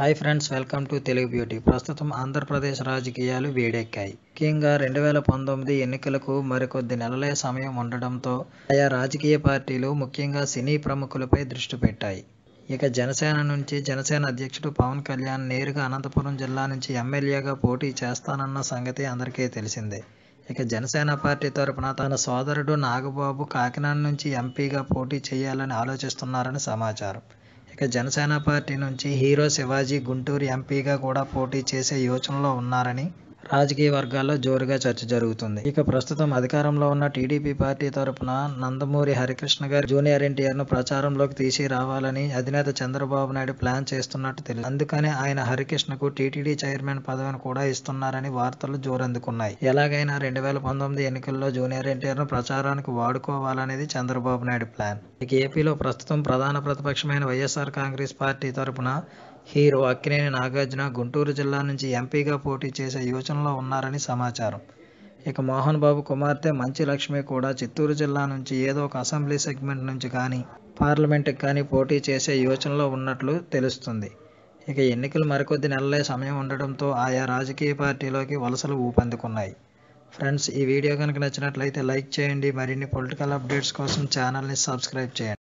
Hi friends welcome to Telugu beauty. ప్రస్తుతం ఆంధ్రప్రదేశ్ రాజకీయాలు వేడెక్కాయి. ముఖ్యంగా రెండు వేల పంతొమ్మిది ఎన్నికలకు మరికొద్ది నెలలే సమయం ఉండడంతో ఆయా రాజకీయ పార్టీలు ముఖ్యంగా సినీ ప్రముఖులపై దృష్టి పెట్టాయి. ఇక జనసేన నుంచి జనసేన అధ్యక్షుడు పవన్ కళ్యాణ్ నేరుగా అనంతపురం జిల్లా నుంచి ఎమ్మెల్యేగా పోటీ చేస్తానన్న సంగతి అందరికీ తెలిసిందే. ఇక జనసేన పార్టీ తరపున తన సోదరుడు నాగబాబు కాకినాడ నుంచి ఎంపీగా పోటీ చేయాలని ఆలోచిస్తున్నారని సమాచారం. ఇక జనసేన పార్టీ నుంచి హీరో శివాజీ గుంటూరు ఎంపీగా కూడా పోటీ చేసే యోచనలో ఉన్నారని రాజకీయ వర్గాల్లో జోరుగా చర్చ జరుగుతుంది. ఇక ప్రస్తుతం అధికారంలో ఉన్న టీడీపీ పార్టీ తరపున నందమూరి హరికృష్ణ గారు జూనియర్ ఎన్టీఆర్ను ప్రచారంలోకి తీసి రావాలని అధినేత చంద్రబాబు నాయుడు ప్లాన్ చేస్తున్నట్టు తెలుసు. అందుకనే ఆయన హరికృష్ణకు టీటీడీ చైర్మన్ పదవిని కూడా ఇస్తున్నారని వార్తలు జోరందుకున్నాయి. ఎలాగైనా రెండు వేల పంతొమ్మిది ఎన్నికల్లో జూనియర్ ఎన్టీఆర్ను ప్రచారానికి వాడుకోవాలనేది చంద్రబాబు నాయుడు ప్లాన్. ఇక ఏపీలో ప్రస్తుతం ప్రధాన ప్రతిపక్షమైన వైఎస్ఆర్ కాంగ్రెస్ పార్టీ తరపున హీరో అక్కినేని నాగార్జున గుంటూరు జిల్లా నుంచి ఎంపీగా పోటీ చేసే యోచనలో ఉన్నారని సమాచారం. ఇక మోహన్ బాబు కుమార్తె మంచి లక్ష్మి కూడా చిత్తూరు జిల్లా నుంచి ఏదో ఒక అసెంబ్లీ సెగ్మెంట్ నుంచి కానీ పార్లమెంట్కి కానీ పోటీ చేసే యోచనలో ఉన్నట్లు తెలుస్తుంది. ఇక ఎన్నికలు మరికొద్ది నెలలే సమయం ఉండడంతో ఆయా రాజకీయ పార్టీలోకి వలసలు ఊపందుకున్నాయి. ఫ్రెండ్స్ ఈ వీడియో కనుక నచ్చినట్లయితే లైక్ చేయండి. మరిన్ని పొలిటికల్ అప్డేట్స్ కోసం ఛానల్ని సబ్స్క్రైబ్ చేయండి.